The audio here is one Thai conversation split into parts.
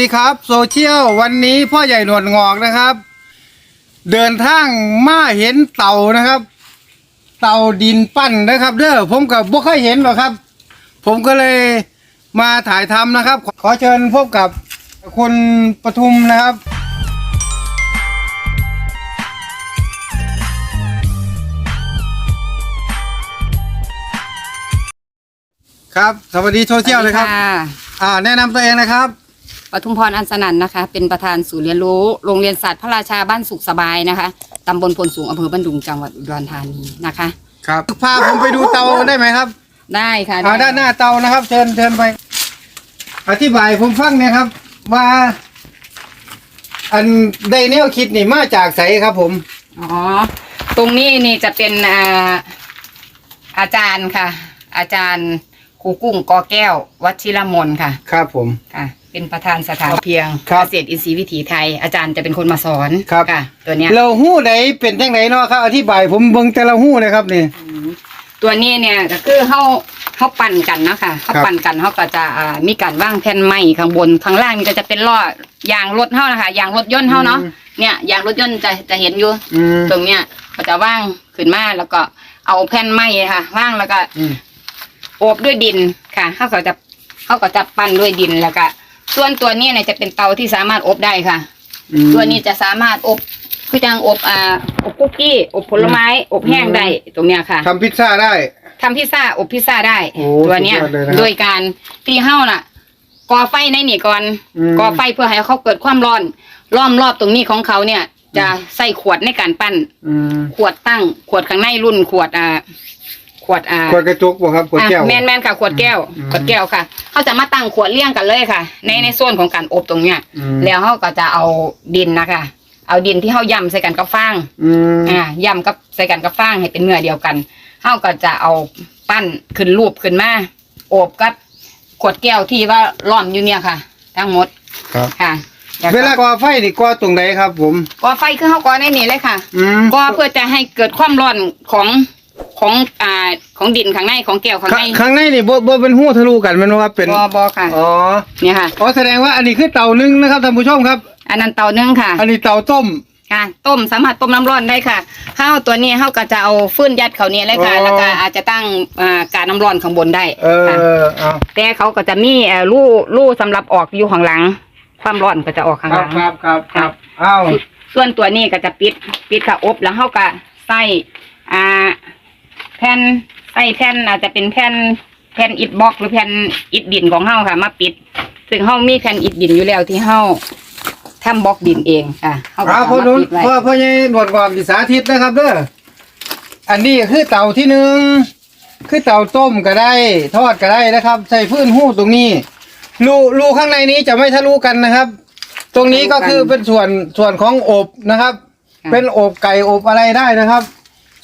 ดีครับโซเชียลวันนี้พ่อใหญ่หนวดงอกนะครับ เดินทางมาเห็นเต่านะครับ เต่าดินปั้นนะครับ เด้อผมกับบ่เคยเห็นหรอกครับ ผมก็เลยมาถ่ายทำนะครับขอขอเชิญพบกับคุณปทุมนะครับ ครับ สวัสดีโซเชียลเลยครับสวัสดีะอ่าแนะนำตัวเองนะครับ ปทุมพรอันสนันนะคะ เป็นประธานศูนย์เรียนรู้โรงเรียนศาสตร์พระราชาบ้านสุขสบายนะคะตำบลพลสูงอำเภอบ้านดุงจังหวัดอุดรธานีนะคะ ครับพาผมไปดูเตาได้ไหมครับได้ค่ะอ่าด้านหน้าเตานะครับ เชิญเชิญไป อธิบายผมฟังเนี่ยครับ ว่า อันไดแนวคิดนี่มาจากไสครับ ผมอ๋อตรงนี้นี่จะเป็นอ่าอาจารย์ค่ะ อาจารย์ครูกุ้งกอแก้ว วัชิรมนค่ะ ครับผมค่ะ เป็นประธานสถานเพียงครับเกษตรอินทรีย์วิถีไทย อาจารย์จะเป็นคนมาสอนครับ ค่ะตัวเนี้ยเราหู้ไหนเป็นจังไหนเนาะครับอธิบายผมเบิ่งแต่ละหู้เลยครับนี่ ตัวนี้เนี่ยก็คือเขาเขาปั่นกันเนาะค่ะเขาครับปั่นกันเขาก็จะอ่ามีการว่างแผ่นไม้ข้างบนข้างล่างนี่ก็จะเป็นล้อยางรถเฮานะคะยางรถยนต์เฮาเนาะเนี่ยยางรถยนต์จะจะเห็นอยู่ อืมตรงเนี้ยก็จะว่างขึ้นมาแล้วก็เอาแผ่นไม้ค่ะว่างแล้วก็ อืม โอบด้วยดินค่ะเขาก็จะเขาก็จะปั้นด้วยดินแล้วก็ ส่วนตัวนี้เนี่ยจะเป็นเตาที่สามารถอบได้ค่ะอืมตัวนี้จะสามารถอบคือจังอบอ่าอบคุกกี้ อบผลไม้ อบแห้งได้ตรงเนี้ยค่ะ ทำพิซซ่าได้ ทำพิซซ่าอบพิซซ่าได้ โอ้ตัวเนี้ยสุดยอดเลยนะครับโดยการที่เฮ้าน่ะก่อไฟในนี่ก่อนอืม ก่อไฟเพื่อให้เขาเกิดความร้อนล้อมรอบตรงนี้ของเขาเนี่ย จะใส่ขวดในการปั้น อืม ขวดตั้งขวดข้างในรุ่นขวดอ่าข วดอ่าขวดกระจกบ่ครับขวดแก้ว อะแมนแมนค่ะขวดแก้วอืมขวดแก้วค่ะเขาจะมาตั้งขวดเลี้ยงกันเลยค่ะ ในในโซนของการอบตรงเนี้ยอืม แล้วเขาก็จะเอาดินนะคะ เอาดินที่เขาย่ำใส่กันกับฟางอืมอ่าย่ำกับใส่กันกับฟางให้เป็นเนื้อเดียวกันเขาก็จะเอาปั้นขึ้นรูปขึ้นมาโอบกับขวดแก้วที่ว่าร่อนอยู่เนี่ยค่ะ ทั้งหมดครับ ค่ะแล้วเวลาก่อไฟนี่ก่อตรงไหนครับ ผม ก่อไฟคือเขาก่อในนี่เลยค่ะ อืมก่อเพื่อจะให้เกิดความร้อนของ ของอ่าของดินข้างในของแก้วข้างข้าในข้างในนี่บ่บ่เป็นหู้ทะลุกันแมันว่าเป็นบอบอค่ะอ๋อเนี่ยค่ะ อ๋อแสดงว่าอันนี้คือเตานึ่งนะครับท่านผู้ชมครับ อันนั้นเตานึ่งค่ะ อันนี้เตาต้มค่ะต้มสามารถต้มน้ำร้อนได้ค่ะข้าวตัวนี้เขาก็จะเอาฟืนยัดเขาเนี่ยเลยค่ะอ๋อแล้วก็อาจจะตั้งอ่าการน้ำร้อนข้างบนได้เอค่ะอเอาแต่เขาก็จะมีเอ่อลู่ลู่สำหรับออกอยู่ข้างหลัง ความร้อนก็จะออกข้างคหรับลัง ครับครับครับอ้าวส่วนตัวนี้ก็จะปิดปิดค่ะอบแล้วเขาก็ใส่อ่า แผ่นใส่แผ่นอาจจะเป็นแผ่นแผ่นอิฐบล็อกหรือแผ่นอิฐดินของเฮาค่ะ มาปิด ซึ่งเฮามีแผ่นอิฐดินอยู่แล้วที่เฮาทำบล็อกดินเองค่ะเฮาก็อ้าวสาพ่อมารถนุ่นปิดไว้พ่อพ่อใหญ่หนวดงอกดิสาธิตนะครับเด้ออันนี้คือเตาที่หนึ่งคือเตาต้มก็ได้ ทอดก็ได้นะครับ ใส่พื้นหู้ตรงนี้รูรูข้างในนี้จะไม่ทะลุกันนะครับ ตรงนี้ก็คือเป็นส่วนส่วนของอบนะครับ เป็นอบไก่อบอะไรได้นะครับ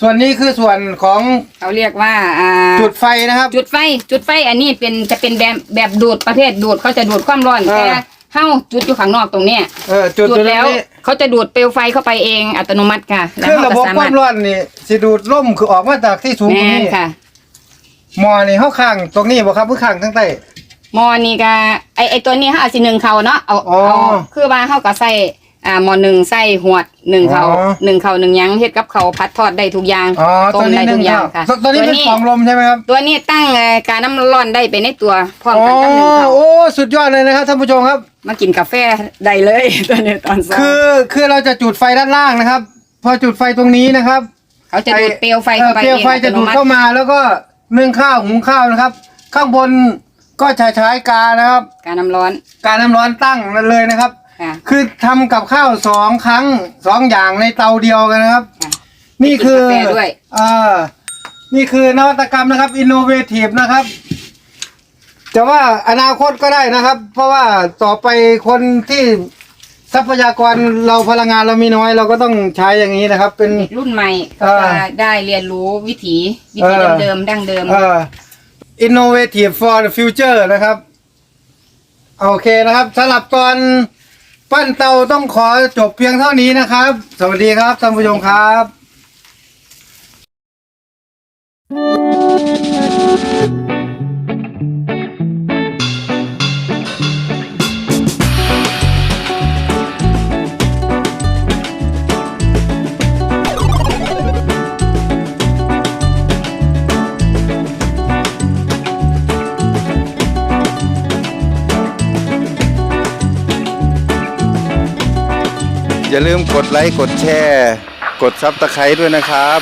ส่วนนี้คือส่วนของเขาเรียกว่าอ่าจุดไฟนะครับ จุดไฟจุดไฟอันนี้เป็นจะเป็นแบบแบบดูดประเภทดูดเขาจะดูดความร้อนเออ แต่เฮาจุดอยู่ข้างนอกตรงเนี้ยเออจุดจุดตรงแล้วนี้เขาจะดูดเปลวไฟเข้าไปเองอัตโนมัติค่ะแล้วเครื่องเขาระก็บบสาาวคามรถร้อนนี่สิดูดล่มคือออกมาจากที่สูงตรงแม่นนี้ค่ะ หมอนี่เข้าข้างตรงนี้บ่ครับเพื่อข้างทั้งใต้ หมอนี่ก็ไอไอตัวนี้เขาเอาสิหนึ่งเขาเนาะเอาอ๋อ เอาคือว่าเขาก็ใส่ อ่าหมอหนึ่งใส่หวดหนึ่งเขาอ๋อ หนึ่งเขาหนึ่งหยังเฮ็ดกับเขาวพัดทอดได้ทุกอย่างอ๋อต้ตัวมนี้ได้หนึ่ทุงกอย่างครับค่ะตัวตัวนี้เป็นฟองลมใช่ไหมครับ ตัวนี้ตั้งเอ่อการน้ำร้อนได้ไปในตัวพร้อมอ๋อ กันกับหนึ่งเขาโอ้ สุดยอดเลยนะครับท่านผู้ชมครับ มากินกาแฟได้เลย ตัวนี้ตอนเช้าคือ คือเราจะจุดไฟด้านล่างนะครับ พอจุดไฟตรงนี้นะครับเขาจะดูดเปลวไฟเอ่อเข้าไปเปลวไฟองจะดูดอัตโนมัติเข้ามา แล้วก็นึ่งข้าวหุงข้าวนะครับ ข้างบนก็จะใช้กานะครับ การน้ำร้อน การน้ำร้อนตั้งนั่นเลยนะครับ ค่ะ คือทำกับข้าวสองครั้งสองอย่างในเตาเดียวกันนะครับ ค่ะนี่คือกินกาแฟด้วยอ่านี่คือนวัตกรรมนะครับ อินโนเวทีฟนะครับ จะว่าอนาคตก็ได้นะครับ เพราะว่าต่อไปคนที่ทรัพยากรเราพลังงานเรามีน้อย เราก็ต้องใช้อย่างนี้นะครับ เป็น เด็กรุ่นใหม่ก็อ่าจะได้เรียนรู้วิถีวิถีเออ เดิมๆดั้งเดิม เอ่อ innovative for the future นะครับ โอเคนะครับสำหรับตอน ปั้นเตาต้องขอจบเพียงเท่านี้นะครับ สวัสดีครับท่านผู้ชมครับ อย่าลืมกดไลค์ กดแชร์ กดซับสไคร้ด้วยนะครับ